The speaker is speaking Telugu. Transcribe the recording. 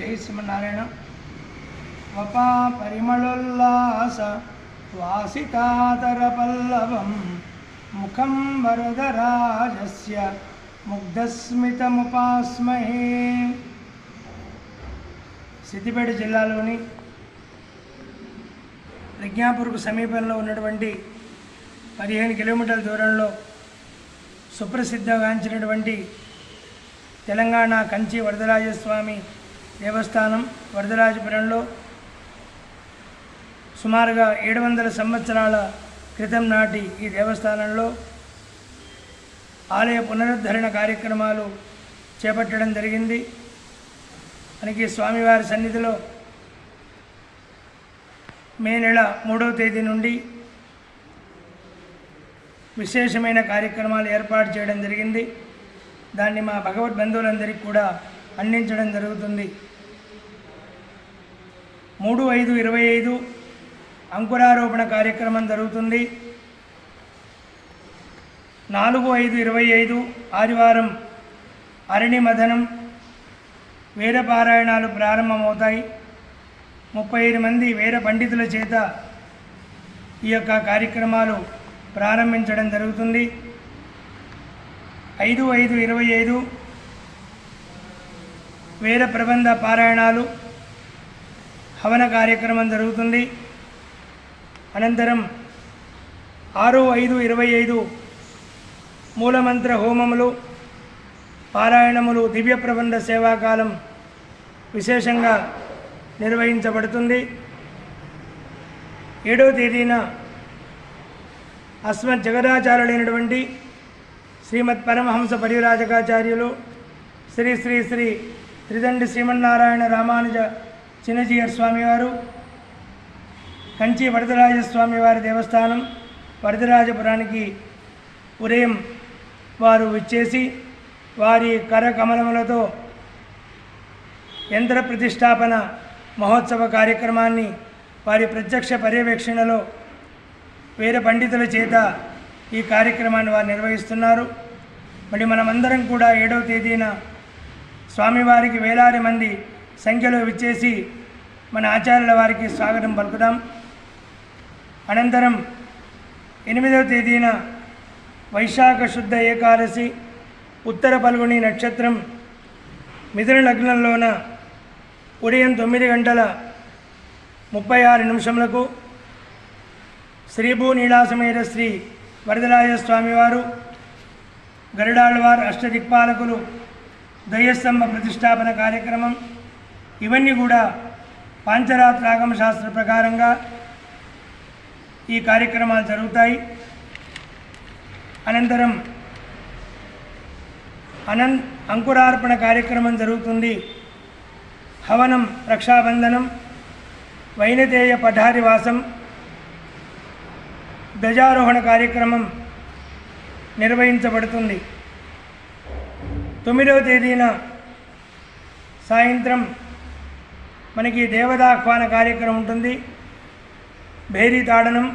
జై శ్రీమన్నారాయణ. వపా పరిమళోల్లాస వాసితాతర పల్లవం ముఖం వరదరాజస్య ముగ్ధస్మితముపాస్మహే. సిద్దిపేట జిల్లాలోని ప్రజ్ఞాపూర్కు సమీపంలో ఉన్నటువంటి పదిహేను కిలోమీటర్ల దూరంలో సుప్రసిద్ధగాంచినటువంటి తెలంగాణ కంచి వరదరాజస్వామి దేవస్థానం వరదరాజపురంలో సుమారుగా ఏడు వందల సంవత్సరాల క్రితం నాటి ఈ దేవస్థానంలో ఆలయ పునరుద్ధరణ కార్యక్రమాలు చేపట్టడం జరిగింది. మనకి స్వామివారి సన్నిధిలో మే నెల మూడవ తేదీ నుండి విశేషమైన కార్యక్రమాలు ఏర్పాటు చేయడం జరిగింది. దాన్ని మా భగవద్ బంధువులందరికీ కూడా అందించడం జరుగుతుంది. మూడు ఐదు ఇరవై ఐదు అంకురారోపణ కార్యక్రమం జరుగుతుంది. నాలుగు ఐదు ఇరవై ఐదు ఆదివారం అరణి మదనం వేద పారాయణాలు ప్రారంభమవుతాయి. ముప్పై ఐదు మంది వేద పండితుల చేత ఈ యొక్క కార్యక్రమాలు ప్రారంభించడం జరుగుతుంది. ఐదు ఐదు ఇరవై ఐదు వేద ప్రబంధ పారాయణాలు హవన కార్యక్రమం జరుగుతుంది. అనంతరం ఆరు ఐదు ఇరవై ఐదు మూలమంత్ర హోమములు పారాయణములు దివ్య ప్రబంధ సేవాకాలం విశేషంగా నిర్వహించబడుతుంది. ఏడవ తేదీన అస్మత్ జగదాచార్యులైనటువంటి శ్రీమద్ పరమహంస పరివిరాజకాచార్యులు శ్రీ శ్రీ శ్రీ త్రిదండి శ్రీమన్నారాయణ రామానుజ చిన్నజీయర్ స్వామివారు కంచి వరదరాజ స్వామివారి దేవస్థానం వరదరాజపురానికి ఉదయం వారు విచ్చేసి వారి కరకమలములతో యంత్ర ప్రతిష్టాపన మహోత్సవ కార్యక్రమాన్ని వారి ప్రత్యక్ష పర్యవేక్షణలో వేరే పండితుల చేత ఈ కార్యక్రమాన్ని వారు నిర్వహిస్తున్నారు. మరి మనమందరం కూడా ఏడవ తేదీన స్వామివారికి వేలాది మంది సంఖ్యలో విచ్చేసి మన ఆచార్యుల వారికి స్వాగతం పలుకుదాం. అనంతరం ఎనిమిదవ తేదీన వైశాఖ శుద్ధ ఏకాదశి ఉత్తర పల్గొని నక్షత్రం మిథున లగ్నంలోన ఉదయం తొమ్మిది గంటల ముప్పై ఆరు నిమిషములకు శ్రీభూ నీలాసమేత శ్రీ వరదరాజ స్వామివారు గరుడాళ్వార్ అష్టదిక్పాలకులు దయస్తంభ ప్రతిష్టాపన కార్యక్రమం. ఇవన్నీ కూడా పాంచరాత్రాగమ శాస్త్ర ప్రకారంగా ఈ కార్యక్రమాలు జరుగుతాయి. అనంతరం అనం అంకురార్పణ కార్యక్రమం జరుగుతుంది. హవనం రక్షాబంధనం వైనతేయ పఠారివాసం ధ్వజారోహణ కార్యక్రమం నిర్వహించబడుతుంది. తొమ్మిదవ తేదీన సాయంత్రం మనకి దేవతాహ్వాన కార్యక్రమం ఉంటుంది. భేరీ తాడనం.